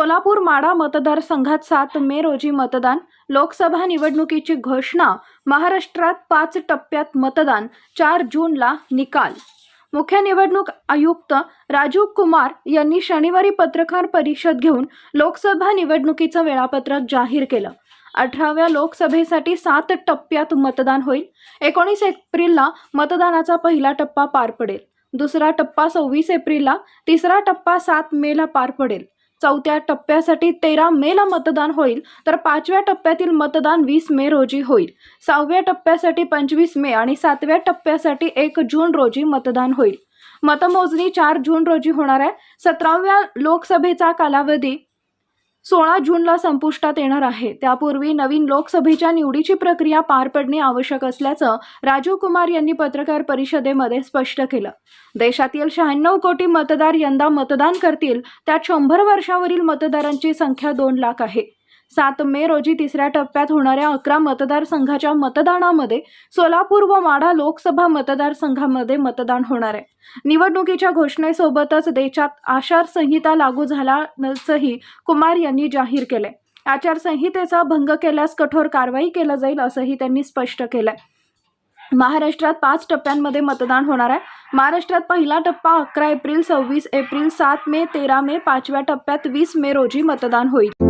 सोलापूर माडा मतदारसंघात सात मे रोजी मतदान लोकसभा निवडणुकीची घोषणा महाराष्ट्रात पाच टप्प्यात मतदान चार जूनला निकाल. मुख्य निवडणूक आयुक्त राजीव कुमार यांनी शनिवारी पत्रकार परिषद घेऊन लोकसभा निवडणुकीचं वेळापत्रक जाहीर केलं. अठराव्या लोकसभेसाठी सात टप्प्यात मतदान होईल. एकोणीस एप्रिलला मतदानाचा पहिला टप्पा पार पडेल. दुसरा टप्पा सव्वीस एप्रिलला तिसरा टप्पा सात मेला पार पडेल. चौथ्या टप्प्यासाठी तेरा मेला मतदान होईल तर पाचव्या टप्प्यातील मतदान वीस मे रोजी होईल. सहाव्या टप्प्यासाठी पंचवीस मे आणि सातव्या टप्प्यासाठी एक जून रोजी मतदान होईल. मतमोजणी चार जून रोजी होणार आहे. सतराव्या लोकसभेचा कालावधी सोळा जूनला संपुष्टात येणार आहे. त्यापूर्वी नवीन लोकसभेच्या निवडीची प्रक्रिया पार पडणे आवश्यक असल्याचं राजीव कुमार यांनी पत्रकार परिषदेमध्ये स्पष्ट केलं. देशातील शहाण्णव कोटी मतदार यंदा मतदान करतील. त्यात शंभर वर्षावरील मतदारांची संख्या दोन लाख आहे. सात मे रोजी तिसऱ्या टप्प्यात होणाऱ्या अकरा मतदारसंघाच्या मतदानामध्ये सोलापूर व माढा लोकसभा मतदारसंघामध्ये मतदान होणार आहे. निवडणुकीच्या घोषणेसोबतच देशात आचारसंहिता लागू झाल्याचंही कुमार यांनी जाहीर केले आचारसंहितेचा भंग केल्यास कठोर कारवाई केलं जाईल असंही त्यांनी स्पष्ट केलंय. महाराष्ट्रात पाच टप्प्यांमध्ये मतदान होणार आहे. महाराष्ट्रात पहिला टप्पा अकरा एप्रिल सव्वीस एप्रिल सात मे तेरा मे पाचव्या टप्प्यात वीस मे रोजी मतदान होईल.